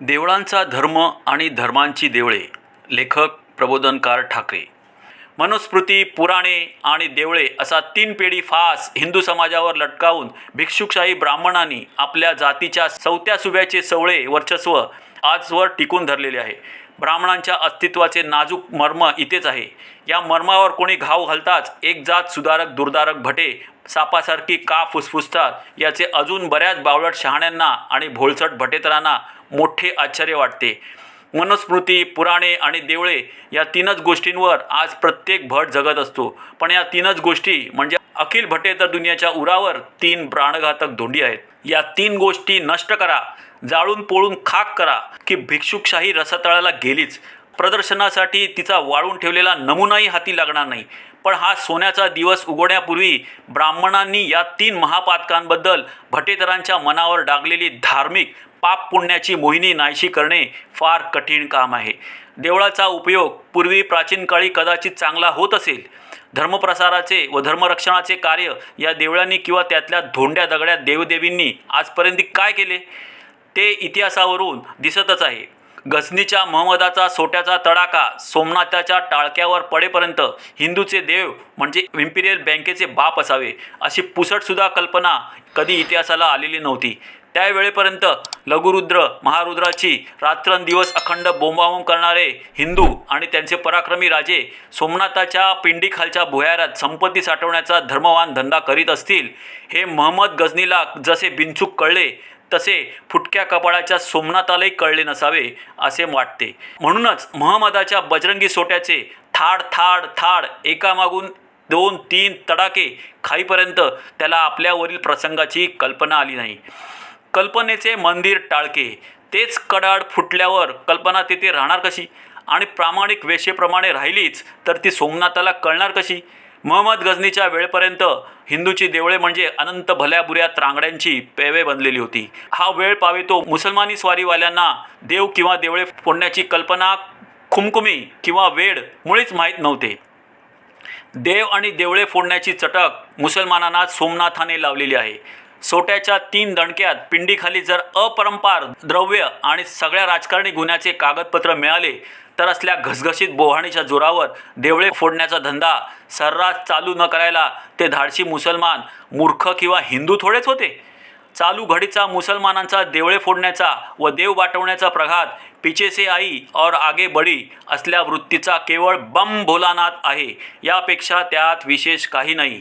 देवळांचा धर्म आणि धर्मांची देवळे लेखक प्रबोधनकार ठाकरे. मनुस्मृती पुराणे आणि देवळे असा तीन पेढी फास हिंदू समाजावर लटकावून भिक्षुकशाही ब्राह्मणांनी आपल्या जातीच्या सौत्या सुब्याचे सवळे वर्चस्व आजवर टिकून धरलेले आहे. ब्राह्मणांच्या अस्तित्वाचे नाजूक मर्म इथेच आहे. या मर्मावर कोणी घाव घालताच एक जात सुधारक दुर्धारक भटे सापासारखी का फुसफुसतात याचे अजून बऱ्याच बावळट शहाण्यांना आणि भोळसट भटेतरांना मोठे आश्चर्य वाटते. मनुस्मृती पुराणे आणि देवळे या तीनच गोष्टींवर आज प्रत्येक भट जगत असतो. पण या तीनच गोष्टी म्हणजे अखिल भटेतर दुनियाच्या उरावर तीन प्राणघातक धोंडी आहेत. या तीन गोष्टी नष्ट करा जाळून पोळून खाक करा की भिक्षुकशाही रसातळाला गेलीच. प्रदर्शनासाठी तिचा वाळून ठेवलेला नमुनाही हाती लागणार नाही. पण हा सोन्याचा दिवस उघडण्यापूर्वी ब्राह्मणांनी या तीन महापातकांबद्दल भटेतरांच्या मनावर डागलेली धार्मिक पाप पुण्याची मोहिनी नाहीशी करणे फार कठीण काम आहे. देवळाचा उपयोग पूर्वी प्राचीन काळी कदाचित चांगला होत असेल. धर्मप्रसाराचे व धर्मरक्षणाचे कार्य या देवळांनी किंवा त्यातल्या धोंड्या दगड्या देवदेवींनी आजपर्यंत काय केले? ते इतिहासावरून दिसतच आहे. गझनीच्या महमदाचा सोट्याचा तडाखा सोमनाथाच्या टाळक्यावर पडेपर्यंत हिंदूचे देव म्हणजे इम्पिरियल बँकेचे बाप असावे अशी पुसटसुद्धा कल्पना कधी इतिहासाला आलेली नव्हती. त्यावेळेपर्यंत लघुरुद्र महारुद्राची रात्रंदिवस अखंड बोंबाबोंब करणारे हिंदू आणि त्यांचे पराक्रमी राजे सोमनाथाच्या पिंडीखालच्या भुयारात संपत्ती साठवण्याचा धर्मवान धंदा करीत असतील हे महम्मद गझनीला जसे बिनचूक कळले तसे फुटक्या कपाळाच्या सोमनाथालाही कळले नसावे असे वाटते. म्हणूनच महमदाच्या बजरंगी सोट्याचे थाड थाड थाड एकामागून दोन तीन तडाके खाईपर्यंत त्याला आपल्यावरील प्रसंगाची कल्पना आली नाही. कल्पनेचे मंदिर टाळके. तेच कडाड फुटल्यावर कल्पना तेथे राहणार कशी? आणि प्रामाणिक वेशेप्रमाणे राहिलीच तर ती सोमनाथाला कळणार कशी? महम्मद गझनीच्या वेळेपर्यंत हिंदूची देवळे म्हणजे अनंत भल्या बुऱ्या त्रांगड्यांची पेवे बनलेली होती. हा वेळ पावेतो मुसलमानी स्वारीवाल्यांना देव किंवा देवळे फोडण्याची कल्पना खुमखुमी किंवा वेड मुळीच माहीत नव्हते. देव आणि देवळे फोडण्याची चटक मुसलमानांना सोमनाथाने लावलेली आहे. सोट्याच्या तीन दणक्यात पिंडीखाली जर अपरंपार द्रव्य आणि सगळ्या राजकारणी गुन्ह्याचे कागदपत्र मिळाले तर असल्या घसघशीत बोहाणीच्या जोरावर देवळे फोडण्याचा धंदा सर्रास चालू न करायला ते धाडशी मुसलमान मूर्ख किंवा हिंदू थोडेच होते. चालू घडीचा मुसलमानांचा देवळे फोडण्याचा व देव वाटवण्याचा प्रघात पिचेसे आई और आगे बडी असल्या वृत्तीचा केवळ बम भोलानाथ आहे. यापेक्षा त्यात विशेष काही नाही.